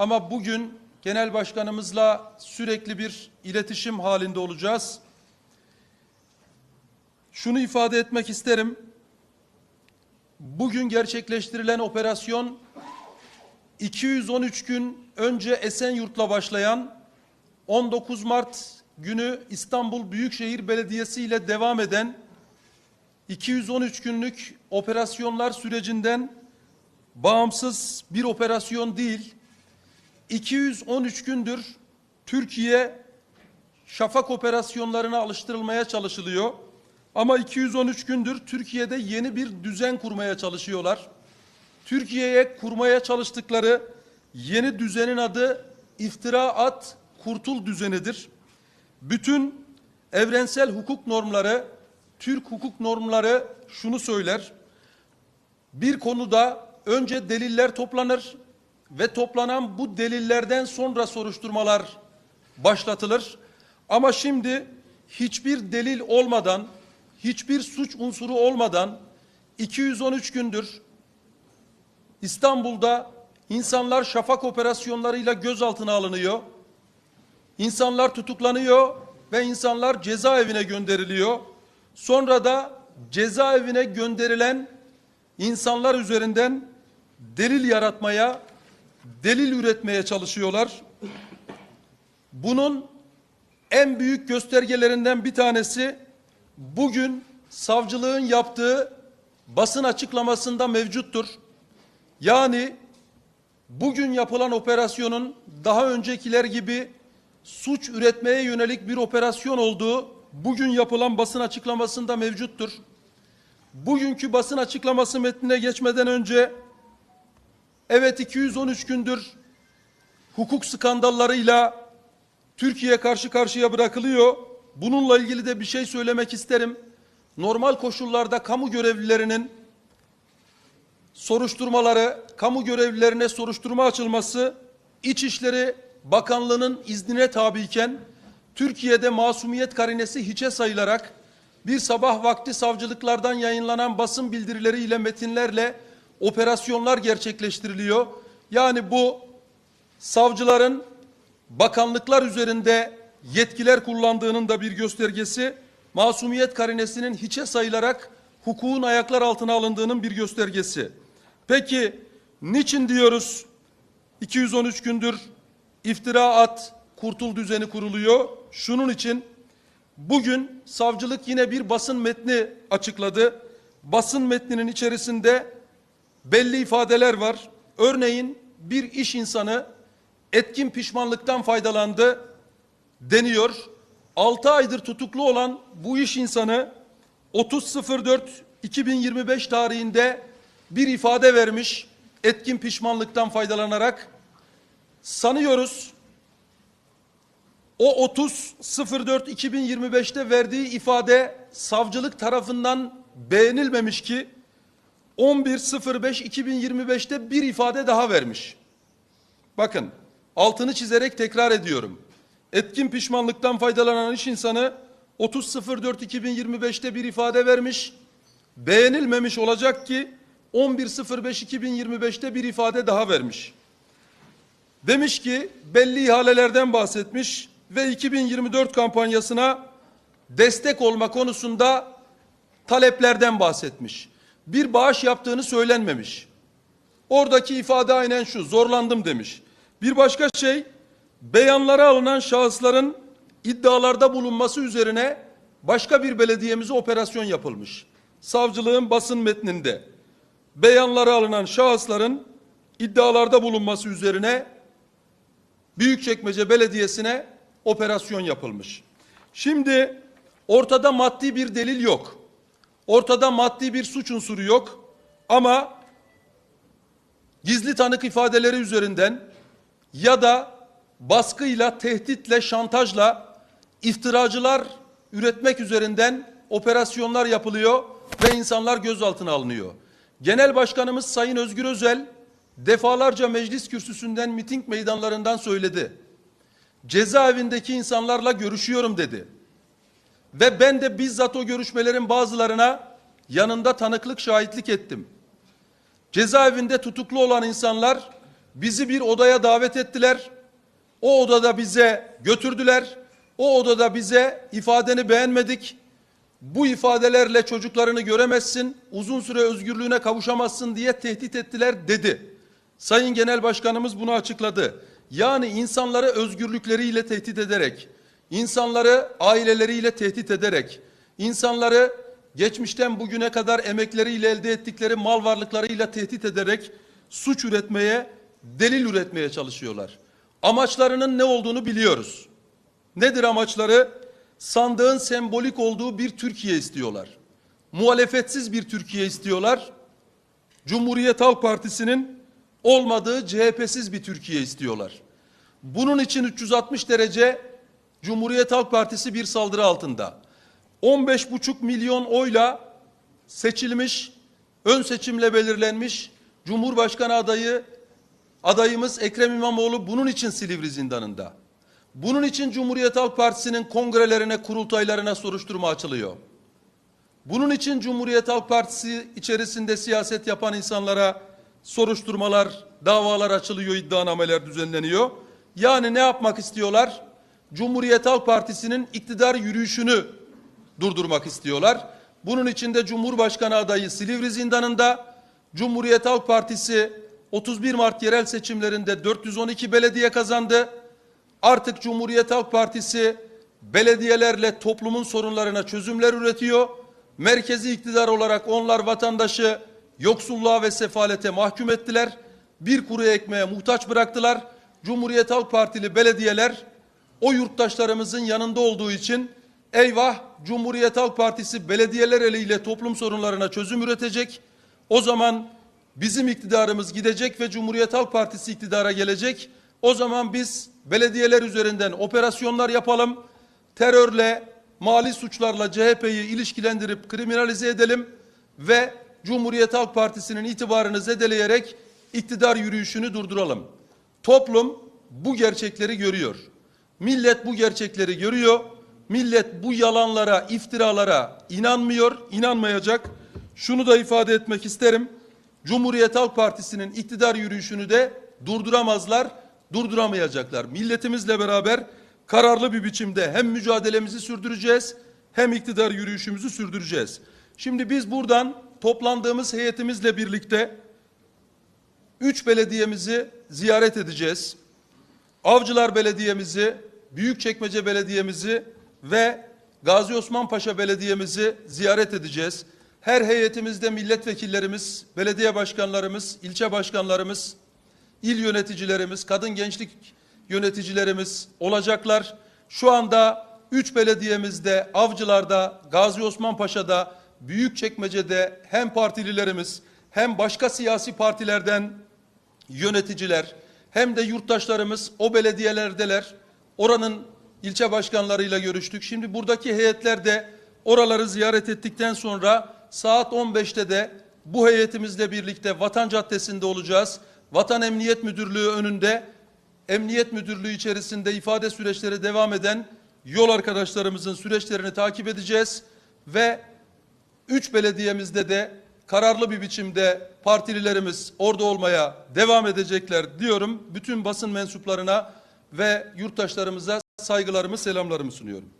Ama bugün genel başkanımızla sürekli bir iletişim halinde olacağız. Şunu ifade etmek isterim. Bugün gerçekleştirilen operasyon 213 gün önce Esenyurt'la başlayan 19 Mart günü İstanbul Büyükşehir Belediyesi ile devam eden 213 günlük operasyonlar sürecinden bağımsız bir operasyon değil. 213 gündür Türkiye şafak operasyonlarına alıştırılmaya çalışılıyor. Ama 213 gündür Türkiye'de yeni bir düzen kurmaya çalışıyorlar. Türkiye'ye kurmaya çalıştıkları yeni düzenin adı iftira at kurtul düzenidir. Bütün evrensel hukuk normları, Türk hukuk normları şunu söyler. Bir konuda önce deliller toplanır ve toplanan bu delillerden sonra soruşturmalar başlatılır. Ama şimdi hiçbir delil olmadan, hiçbir suç unsuru olmadan 213 gündür İstanbul'da insanlar şafak operasyonlarıyla gözaltına alınıyor. İnsanlar tutuklanıyor ve insanlar cezaevine gönderiliyor. Sonra da cezaevine gönderilen insanlar üzerinden delil yaratmaya, delil üretmeye çalışıyorlar. Bunun en büyük göstergelerinden bir tanesi bugün savcılığın yaptığı basın açıklamasında mevcuttur. Yani bugün yapılan operasyonun daha öncekiler gibi suç üretmeye yönelik bir operasyon olduğu bugün yapılan basın açıklamasında mevcuttur. Bugünkü basın açıklaması metnine geçmeden önce evet 213 gündür hukuk skandallarıyla Türkiye karşı karşıya bırakılıyor. Bununla ilgili de bir şey söylemek isterim. Normal koşullarda kamu görevlilerinin soruşturmaları, kamu görevlilerine soruşturma açılması İçişleri Bakanlığı'nın iznine tabiyken Türkiye'de masumiyet karinesi hiçe sayılarak bir sabah vakti savcılıklardan yayınlanan basın bildirileriyle metinlerle operasyonlar gerçekleştiriliyor. Yani bu savcıların bakanlıklar üzerinde yetkiler kullandığının da bir göstergesi, masumiyet karinesinin hiçe sayılarak hukukun ayaklar altına alındığının bir göstergesi. Peki niçin diyoruz 213 gündür iftira at, kurtul düzeni kuruluyor? Şunun için bugün savcılık yine bir basın metni açıkladı. Basın metninin içerisinde belli ifadeler var. Örneğin bir iş insanı etkin pişmanlıktan faydalandı deniyor. 6 aydır tutuklu olan bu iş insanı 30.04.2025 tarihinde bir ifade vermiş etkin pişmanlıktan faydalanarak sanıyoruz o 30.04.2025'te verdiği ifade savcılık tarafından beğenilmemiş ki 11.05.2025'te bir ifade daha vermiş. Bakın altını çizerek tekrar ediyorum. Etkin pişmanlıktan faydalanan iş insanı 30.04.2025'te bir ifade vermiş. Beğenilmemiş olacak ki 11.05.2025'te bir ifade daha vermiş. Demiş ki belli ihalelerden bahsetmiş ve 2024 kampanyasına destek olma konusunda taleplerden bahsetmiş. Bir bağış yaptığını söylenmemiş. Oradaki ifade aynen şu zorlandım demiş. Bir başka şey beyanlara alınan şahısların iddialarda bulunması üzerine başka bir belediyemize operasyon yapılmış. Savcılığın basın metninde beyanlara alınan şahısların iddialarda bulunması üzerine Büyükçekmece Belediyesi'ne operasyon yapılmış. Şimdi ortada maddi bir delil yok. Ortada maddi bir suç unsuru yok. Ama gizli tanık ifadeleri üzerinden ya da baskıyla, tehditle, şantajla iftiracılar üretmek üzerinden operasyonlar yapılıyor ve insanlar gözaltına alınıyor. Genel Başkanımız Sayın Özgür Özel defalarca meclis kürsüsünden miting meydanlarından söyledi. Cezaevindeki insanlarla görüşüyorum dedi. Ve ben de bizzat o görüşmelerin bazılarına yanında tanıklık şahitlik ettim. Cezaevinde tutuklu olan insanlar Bizi bir odaya davet ettiler. O odada bize götürdüler. O odada bize ifadeni beğenmedik. Bu ifadelerle çocuklarını göremezsin, uzun süre özgürlüğüne kavuşamazsın diye tehdit ettiler dedi. Sayın Genel Başkanımız bunu açıkladı. Yani insanları özgürlükleriyle tehdit ederek, insanları aileleriyle tehdit ederek, insanları geçmişten bugüne kadar emekleriyle elde ettikleri mal varlıklarıyla tehdit ederek suç üretmeye, delil üretmeye çalışıyorlar. Amaçlarının ne olduğunu biliyoruz. Nedir amaçları? Sandığın sembolik olduğu bir Türkiye istiyorlar. Muhalefetsiz bir Türkiye istiyorlar. Cumhuriyet Halk Partisi'nin olmadığı CHP'siz bir Türkiye istiyorlar. Bunun için 360 derece Cumhuriyet Halk Partisi bir saldırı altında. 15,5 milyon oyla seçilmiş, ön seçimle belirlenmiş Cumhurbaşkanı adayı adayımız Ekrem İmamoğlu bunun için Silivri zindanında. Bunun için Cumhuriyet Halk Partisi'nin kongrelerine, kurultaylarına soruşturma açılıyor. Bunun için Cumhuriyet Halk Partisi içerisinde siyaset yapan insanlara soruşturmalar, davalar açılıyor, iddianameler düzenleniyor. Yani ne yapmak istiyorlar? Cumhuriyet Halk Partisi'nin iktidar yürüyüşünü durdurmak istiyorlar. Bunun için de Cumhurbaşkanı adayı Silivri zindanında, Cumhuriyet Halk Partisi 31 Mart yerel seçimlerinde 412 belediye kazandı. Artık Cumhuriyet Halk Partisi belediyelerle toplumun sorunlarına çözümler üretiyor. Merkezi iktidar olarak onlar vatandaşı yoksulluğa ve sefalete mahkum ettiler. Bir kuru ekmeğe muhtaç bıraktılar. Cumhuriyet Halk Partili belediyeler o yurttaşlarımızın yanında olduğu için eyvah Cumhuriyet Halk Partisi belediyeler eliyle toplum sorunlarına çözüm üretecek. O zaman bizim iktidarımız gidecek ve Cumhuriyet Halk Partisi iktidara gelecek. O zaman biz belediyeler üzerinden operasyonlar yapalım. Terörle, mali suçlarla CHP'yi ilişkilendirip kriminalize edelim ve Cumhuriyet Halk Partisi'nin itibarını zedeleyerek iktidar yürüyüşünü durduralım. Toplum bu gerçekleri görüyor. Millet bu gerçekleri görüyor. Millet bu yalanlara, iftiralara inanmıyor, inanmayacak. Şunu da ifade etmek isterim. Cumhuriyet Halk Partisi'nin iktidar yürüyüşünü de durduramazlar, durduramayacaklar. Milletimizle beraber kararlı bir biçimde hem mücadelemizi sürdüreceğiz hem iktidar yürüyüşümüzü sürdüreceğiz. Şimdi biz buradan toplandığımız heyetimizle birlikte üç belediyemizi ziyaret edeceğiz. Avcılar Belediye'mizi, Büyükçekmece Belediye'mizi ve Gazi Osman Paşa Belediye'mizi ziyaret edeceğiz. Her heyetimizde milletvekillerimiz, belediye başkanlarımız, ilçe başkanlarımız, il yöneticilerimiz, kadın gençlik yöneticilerimiz olacaklar. Şu anda üç belediyemizde, Avcılar'da, Gazi Osman Paşa'da, Büyükçekmece'de hem partililerimiz hem başka siyasi partilerden yöneticiler hem de yurttaşlarımız o belediyelerdeler. Oranın ilçe başkanlarıyla görüştük. Şimdi buradaki heyetler de oraları ziyaret ettikten sonra saat 15'te de bu heyetimizle birlikte Vatan Caddesi'nde olacağız. Vatan Emniyet Müdürlüğü önünde Emniyet Müdürlüğü içerisinde ifade süreçleri devam eden yol arkadaşlarımızın süreçlerini takip edeceğiz ve üç belediyemizde de kararlı bir biçimde partililerimiz orada olmaya devam edecekler diyorum. Bütün basın mensuplarına ve yurttaşlarımıza saygılarımı, selamlarımı sunuyorum.